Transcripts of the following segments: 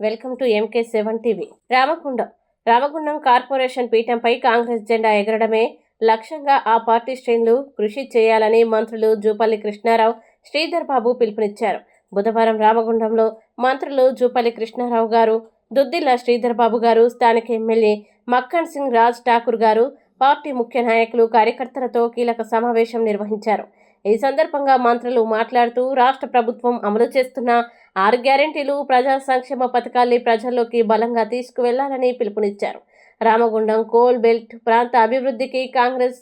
Welcome to MK seven TV Ramagundam. Ramagundam corporation పీఠంపై Congress జెండా ఎగరడమే. లక్ష్యంగా ఆ పార్టీ శ్రేణులు కృషి చేయాలని మంత్రులు జూపల్లి కృష్ణారావు శ్రీధర్ బాబు పిలుపునిచ్చారు. బుధవారం రామగుండంలో మంత్రులు జూపల్లి కృష్ణారావు గారు దుద్దిల్ల శ్రీధర్ బాబు గారు స్థానిక ఎమ్మెల్యే మక్కన్ సింగ్ రాజ్ ఠాకూర్ గారు పార్టీ ముఖ్య నాయకులు కార్యకర్తలతో కీలక సమావేశం నిర్వహించారు. ఈ సందర్భంగా మంత్రులు మాట్లాడుతూ రాష్ట్ర ప్రభుత్వం అమలు చేస్తున్న ఆరు గ్యారెంటీలు ప్రజా సంక్షేమ పథకాల్ని ప్రజల్లోకి బలంగా తీసుకువెళ్ళాలని పిలుపునిచ్చారు. రామగుండం కోల్ బెల్ట్ ప్రాంత అభివృద్ధికి కాంగ్రెస్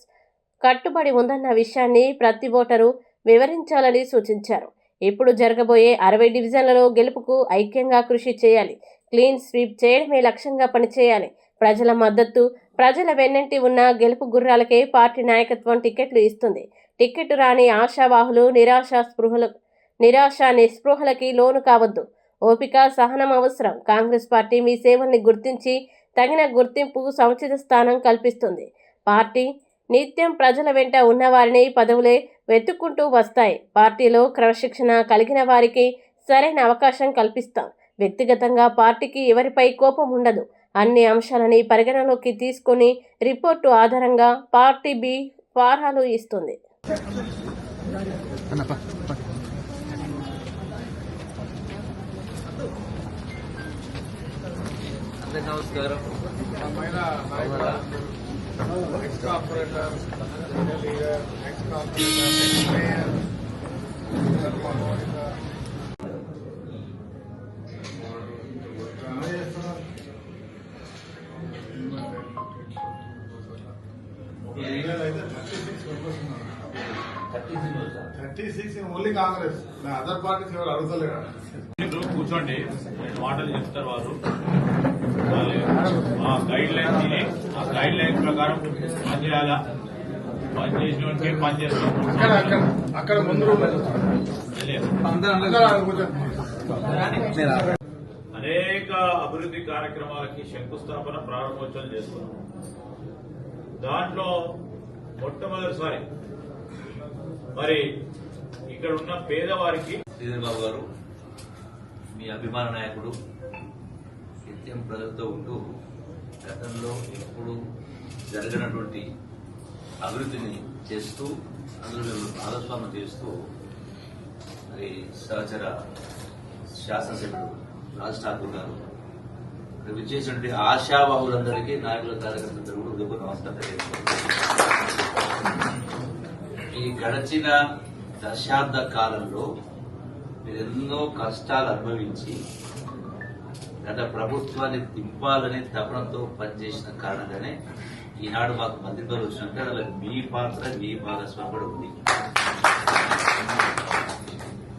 కట్టుబడి ఉందన్న విషయాన్ని ప్రతి ఓటరు వివరించాలని సూచించారు. ఇప్పుడు జరగబోయే అరవై డివిజన్లలో గెలుపుకు ఐక్యంగా కృషి చేయాలి. క్లీన్ స్వీప్ చేయడమే లక్ష్యంగా పనిచేయాలి. ప్రజల మద్దతు ప్రజల వెన్నంటి ఉన్న గెలుపు గుర్రాలకే పార్టీ నాయకత్వం టికెట్లు ఇస్తుంది. టికెట్ రాని ఆశావాహులు నిరాశ స్పృహలు నిరాశ నిస్పృహలకి లోను కావద్దు. ఓపిక సహనం అవసరం. కాంగ్రెస్ పార్టీ మీ సేవల్ని గుర్తించి తగిన గుర్తింపు సముచిత స్థానం కల్పిస్తుంది. పార్టీ నిత్యం ప్రజల వెంట ఉన్నవారిని పదవులే వెతుక్కుంటూ వస్తాయి. పార్టీలో క్రమశిక్షణ కలిగిన వారికి సరైన అవకాశం కల్పిస్తాం. వ్యక్తిగతంగా పార్టీకి ఎవరిపై కోపం ఉండదు. అన్ని అంశాలని పరిగణలోకి తీసుకొని రిపోర్టు ఆధారంగా పార్టీ బి ఫారాలు ఇస్తుంది. నమస్కారం. Thirty six only Congress. Other parties ఎవరు అడుగుతలేరు. ఇప్పుడు కూర్చోండి. మాటలు చెప్తారు వారు వాళ్ళు. ఆ గైడ్ లైన్స్ తిని ఆ గైడ్ లైన్స్ ప్రకారం పని చేయాలా పని చేసినోడికి పని అక్కడ అక్కడ అక్కడ ముందు room లో కూర్చోండి. అందరూ అక్కడ కూర్చోండి. అనేక అభివృద్ధి కార్యక్రమాలకి శంకుస్థాపన ప్రారంభోత్సవం చేస్తున్నాం దాంట్లో మొట్టమొదటిసారి మరి ఇక్కడ ఉన్న పేదవారికి శ్రీధర్ బాబు గారు మీ అభిమాన నాయకుడు నిత్యం ప్రజలతో ఉంటూ గతంలో ఎప్పుడు జరగనటువంటి అభివృద్ధిని చేస్తూ అందులో మేము భాగస్వామ్యం చేస్తూ మరి సహచర శాసనసభ్యుడు రాజ్ ఠాకూర్ గారు ఇక్కడ విచ్చేసినటువంటి ఆశాబాహులందరికీ నాయకుల కార్యకర్తలు కూడా ఉదయం నమస్కారం ఈ గడచిన దశాబ్ద కాలంలో మీరు ఎన్నో కష్టాలు అనుభవించి గత ప్రభుత్వాన్ని దింపాలనే తపనతో పనిచేసిన కారణంగానే ఈనాడు మాకు మంత్రి పదవి వచ్చినట్టు అలా మీ పాత్ర మీ భాగస్వాముడు ఉంది.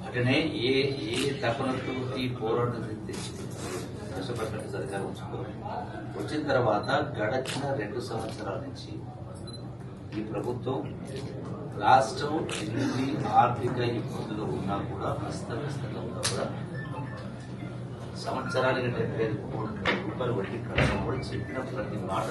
అటనే ఏ ఏ తపనతో ఈ పోరాటం తెచ్చి కష్టపడినట్టు సరిగా ఉంచుకోవాలి. వచ్చిన తర్వాత గడచిన రెండు సంవత్సరాల నుంచి ఈ ప్రభుత్వం రాష్ట్రం ఎన్ని ఆర్థిక ఇబ్బందులు ఉన్నా కూడా అస్తవ్యస్తంగా ఉన్నా కూడా సంవత్సరానికి డెబ్బై ఐదు కోట్ల రూపాయలు వడ్డీ కట్టడం కూడా చెప్పిన ప్రతి మాట